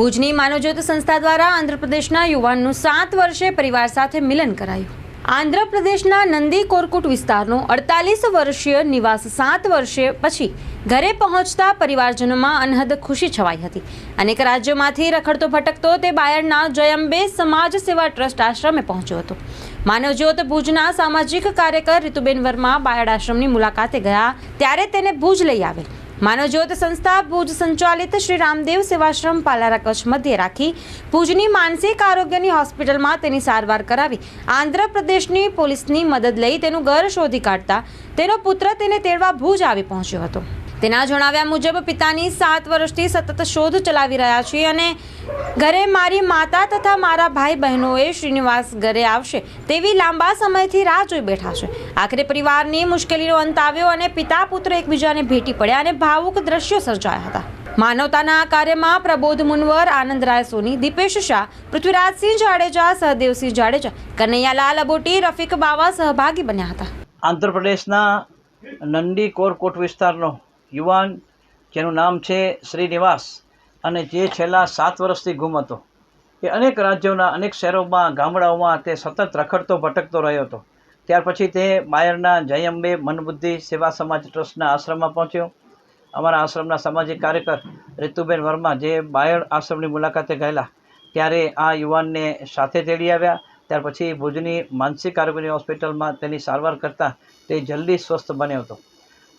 ભુજની માનવજ્યોત સંસ્થા દ્વારા આંધ્રપ્રદેશના યુવાનનું સાત વર્ષે પરિવાર સાથે મિલન કરાયું. આંધ્રપ્રદેશના નંદી કોરકુટ વિસ્તારનો અડતાલીસ વર્ષીય નિવાસ સાત વર્ષે પછી ઘરે પહોંચતા પરિવારજનોમાં અનહદ ખુશી છવાઈ હતી. અનેક રાજ્યોમાંથી રખડતો ભટકતો તે બાયડના જયંબે સમાજ સેવા ટ્રસ્ટ આશ્રમે પહોંચ્યો હતો. માનવજ્યોત ભુજના સામાજિક કાર્યકર રીતુબેન વર્મા બાયડ આશ્રમની મુલાકાતે ગયા, ત્યારે તેને ભુજ લઈ આવેલ. માનવજ્યોત સંસ્થા ભુજ સંચાલિત શ્રી રામદેવ સેવાશ્રમ પાલારા કચ્છ મધ્યે રાખી ભુજની માનસિક આરોગ્યની હોસ્પિટલમાં તેની સારવાર કરાવી આંધ્રપ્રદેશની પોલીસની મદદ લઈ તેનું ઘર શોધી કાઢતા તેનો પુત્ર તેને તેડવા ભુજ આવી પહોંચ્યો હતો. તેના જણાવ્યા મુજબ, પિતાની સાત વર્ષથી સતત શોધ ચલાવી રહ્યા છીએ અને ઘરે મારી માતા તથા મારા ભાઈ બહેનોએ શ્રીનિવાસ ઘરે આવશે તેવી લાંબા સમયથી રાહ જોઈ બેઠા છે. આખરે પરિવારની મુશ્કેલીનો અંત આવ્યો અને પિતા પુત્ર એકબીજાને ભેટી પડ્યા અને ભાવુક દ્રશ્યો સર્જાયા હતા. માનવતાના આ કાર્યમાં પ્રબોધ મુનવર આનંદરાય સોની, દીપેશ શાહ, પૃથ્વીરાજસિંહ જાડેજા, સહદેવસિંહ જાડેજા, કનૈયાલાલ અબોટી, રફીક બાવા સહભાગી બન્યા હતા. આંધ્રપ્રદેશના નંદી કોરકોટ વિસ્તારનો યુવાન, જેનું નામ છે શ્રીનિવાસ અને જે છેલ્લા સાત વર્ષથી ગુમ હતો. એ અનેક રાજ્યોના, અનેક શહેરોમાં, ગામડાઓમાં તે સતત રખડતો, ભટકતો રહ્યો હતો. ત્યાર પછી તે બાયરના જય અંબે મનબુદ્ધિ સેવા સમાજ ટ્રસ્ટના આશ્રમમાં પહોંચ્યો. અમારા આશ્રમના સામાજિક કાર્યકર રીતુબેન વર્મા જે બાયડ આશ્રમની મુલાકાતે ગયેલા, ત્યારે આ યુવાનને સાથે તેડી આવ્યા. ત્યાર પછી ભુજની માનસિક આરોગ્યની હોસ્પિટલમાં તેની સારવાર કરતાં તે જલ્દી સ્વસ્થ બન્યો હતો.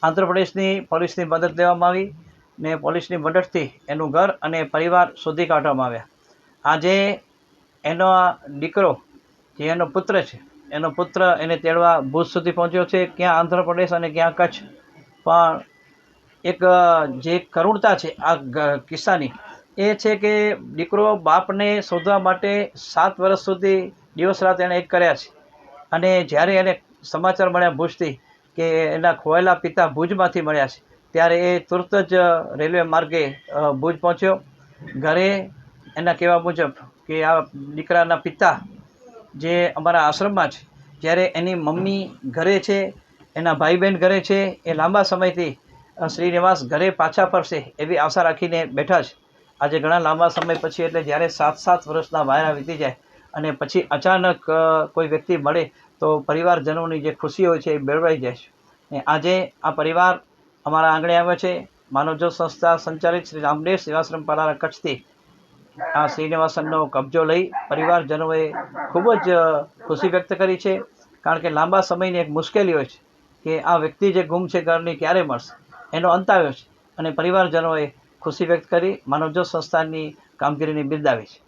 આંધ્રપ્રદેશની પોલીસની મદદ લેવામાં આવી. ને પોલીસની મદદથી એનું ઘર અને પરિવાર શોધી કાઢવામાં આવ્યા. આજે એનો આ દીકરો, જે એનો પુત્ર છે, એનો પુત્ર એને તેડવા ભુજ સુધી પહોંચ્યો છે, ક્યાં આંધ્રપ્રદેશ અને ક્યાં કચ્છ. પણ એક, જે કરુણતા છે આ કિસ્સાની, એ છે કે દીકરો બાપને શોધવા માટે સાત વર્ષ સુધી દિવસ રાત એણે એક કર્યા છે. અને જ્યારે એને સમાચાર મળ્યા ભુજથી કે એના ખોયેલા પિતા ભુજમાંથી મળ્યા છે ત્યારે એ તુરત જ રેલવે માર્ગે ભુજ પહોંચ્યો. ઘરે એના કહેવા મુજબ કે આ દીકરાના પિતા જે અમારા આશ્રમમાં છે, જ્યારે એની મમ્મી ઘરે છે, એના ભાઈ બહેન ઘરે છે, એ લાંબા સમયથી શ્રીનિવાસ ઘરે પાછા ફરશે એવી આશા રાખીને બેઠા છે. આજે ઘણા લાંબા સમય પછી એટલે જ્યારે સાત સાત વર્ષના વાયરા વીતી જાય અને પછી અચાનક કોઈ વ્યક્તિ મળે તો પરિવારજનોની જે ખુશી હોય છે એ મેળવાઈ જાય છે. આજે આ પરિવાર અમારા આંગણે આવે છે. માનવજ્યોત સંસ્થા સંચાલિત શ્રી રામદેવ સેવાશ્રમ પાલારા કચ્છથી. આ શ્રીનિવાસનનો કબજો લઈ પરિવારજનોએ ખૂબ જ ખુશી વ્યક્ત કરી છે. કારણ કે લાંબા સમયની એક મુશ્કેલી હોય છે કે આ વ્યક્તિ જે ગુમ છે ઘરની ક્યારે મળશે? એનો અંત આવ્યો છે અને પરિવારજનોએ ખુશી વ્યક્ત કરી માનવજ્યોત સંસ્થાની કામગીરીને બિરદાવી છે.